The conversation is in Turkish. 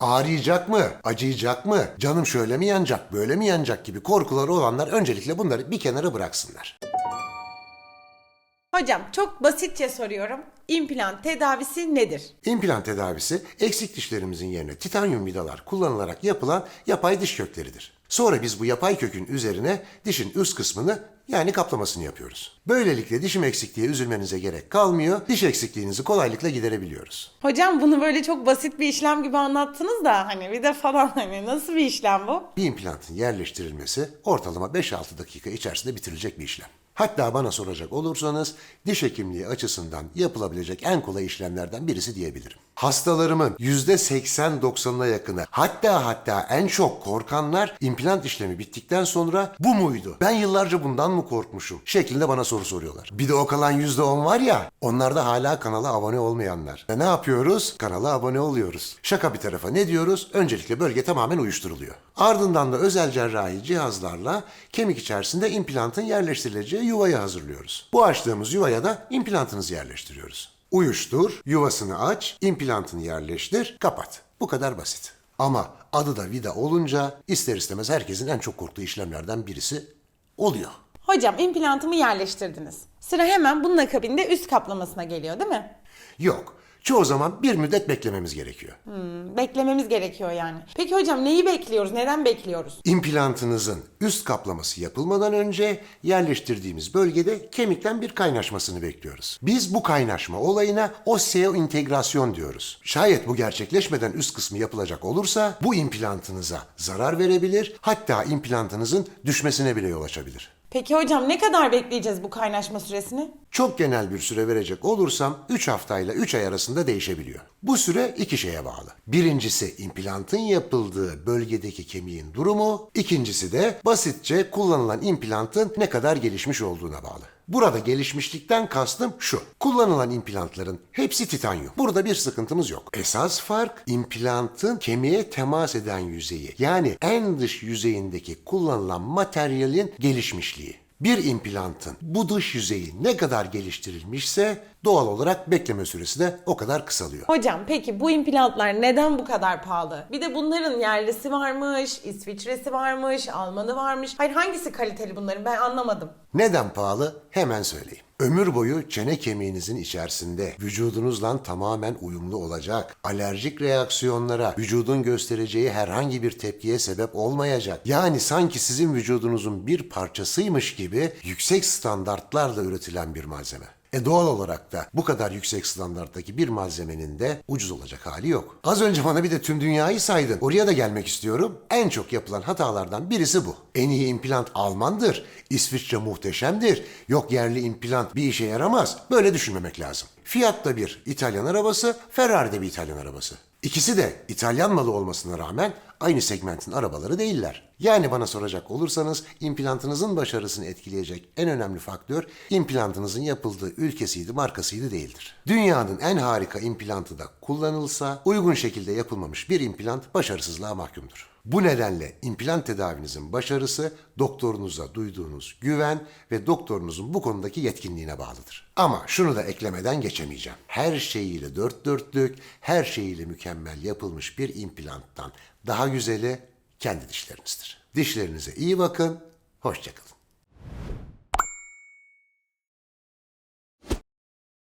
Ağrıyacak mı? Acıyacak mı? Canım şöyle mi yanacak, böyle mi yanacak gibi korkuları olanlar öncelikle bunları bir kenara bıraksınlar. Hocam çok basitçe soruyorum. İmplant tedavisi nedir? İmplant tedavisi eksik dişlerimizin yerine titanyum vidalar kullanılarak yapılan yapay diş kökleridir. Sonra biz bu yapay kökün üzerine dişin üst kısmını yani kaplamasını yapıyoruz. Böylelikle dişim eksik diye üzülmenize gerek kalmıyor. Diş eksikliğinizi kolaylıkla giderebiliyoruz. Hocam bunu böyle çok basit bir işlem gibi anlattınız da hani bir de falan hani nasıl bir işlem bu? Bir implantın yerleştirilmesi ortalama 5-6 dakika içerisinde bitirilecek bir işlem. Hatta bana soracak olursanız diş hekimliği açısından yapılabilecek en kolay işlemlerden birisi diyebilirim. Hastalarımın %80-90'ına yakını hatta hatta en çok korkanlar implant işlemi bittikten sonra bu muydu? Ben yıllarca bundan mı korkmuşum? Şeklinde bana soru soruyorlar. Bir de o kalan %10 var ya onlar da hala kanala abone olmayanlar. Ve ne yapıyoruz? Kanala abone oluyoruz. Şaka bir tarafa ne diyoruz? Öncelikle bölge tamamen uyuşturuluyor. Ardından da özel cerrahi cihazlarla kemik içerisinde implantın yerleştirileceği yuvayı hazırlıyoruz. Bu açtığımız yuvaya da implantınızı yerleştiriyoruz. Uyuştur, yuvasını aç, implantını yerleştir, kapat. Bu kadar basit. Ama adı da vida olunca ister istemez herkesin en çok korktuğu işlemlerden birisi oluyor. Hocam implantımı yerleştirdiniz. Sıra hemen bunun akabinde üst kaplamasına geliyor değil mi? Yok. Çoğu zaman bir müddet beklememiz gerekiyor. Beklememiz gerekiyor yani. Peki hocam neyi bekliyoruz? Neden bekliyoruz? İmplantınızın üst kaplaması yapılmadan önce yerleştirdiğimiz bölgede kemikten bir kaynaşmasını bekliyoruz. Biz bu kaynaşma olayına osteointegrasyon diyoruz. Şayet bu gerçekleşmeden üst kısmı yapılacak olursa bu implantınıza zarar verebilir, hatta implantınızın düşmesine bile yol açabilir. Peki hocam ne kadar bekleyeceğiz bu kaynaşma süresini? Çok genel bir süre verecek olursam 3 haftayla 3 ay arasında değişebiliyor. Bu süre iki şeye bağlı. Birincisi implantın yapıldığı bölgedeki kemiğin durumu, ikincisi de basitçe kullanılan implantın ne kadar gelişmiş olduğuna bağlı. Burada gelişmişlikten kastım şu. Kullanılan implantların hepsi titanyum. Burada bir sıkıntımız yok. Esas fark implantın kemiğe temas eden yüzeyi. Yani en dış yüzeyindeki kullanılan materyalin gelişmişliği. Bir implantın bu dış yüzeyi ne kadar geliştirilmişse doğal olarak bekleme süresi de o kadar kısalıyor. Hocam peki bu implantlar neden bu kadar pahalı? Bir de bunların yerlisi varmış, İsviçresi varmış, Almanı varmış. Hayır hangisi kaliteli bunların ben anlamadım. Neden pahalı? Hemen söyleyeyim. Ömür boyu çene kemiğinizin içerisinde vücudunuzla tamamen uyumlu olacak. Alerjik reaksiyonlara, vücudun göstereceği herhangi bir tepkiye sebep olmayacak. Yani sanki sizin vücudunuzun bir parçasıymış gibi yüksek standartlarla üretilen bir malzeme. E doğal olarak da bu kadar yüksek standarttaki bir malzemenin de ucuz olacak hali yok. Az önce bana bir de tüm dünyayı saydın. Oraya da gelmek istiyorum. En çok yapılan hatalardan birisi bu. En iyi implant Almandır. İsviçre muhteşemdir. Yok yerli implant bir işe yaramaz. Böyle düşünmemek lazım. Fiat da bir İtalyan arabası, Ferrari de bir İtalyan arabası. İkisi de İtalyan malı olmasına rağmen aynı segmentin arabaları değiller. Yani bana soracak olursanız implantınızın başarısını etkileyecek en önemli faktör implantınızın yapıldığı ülkesiydi, markasıydı değildir. Dünyanın en harika implantı da kullanılsa uygun şekilde yapılmamış bir implant başarısızlığa mahkumdur. Bu nedenle implant tedavinizin başarısı doktorunuza duyduğunuz güven ve doktorunuzun bu konudaki yetkinliğine bağlıdır. Ama şunu da eklemeden geçemeyeceğim. Her şeyiyle dört dörtlük, her şeyiyle mükemmel yapılmış bir implanttan daha güzeli kendi dişlerinizdir. Dişlerinize iyi bakın, hoşçakalın.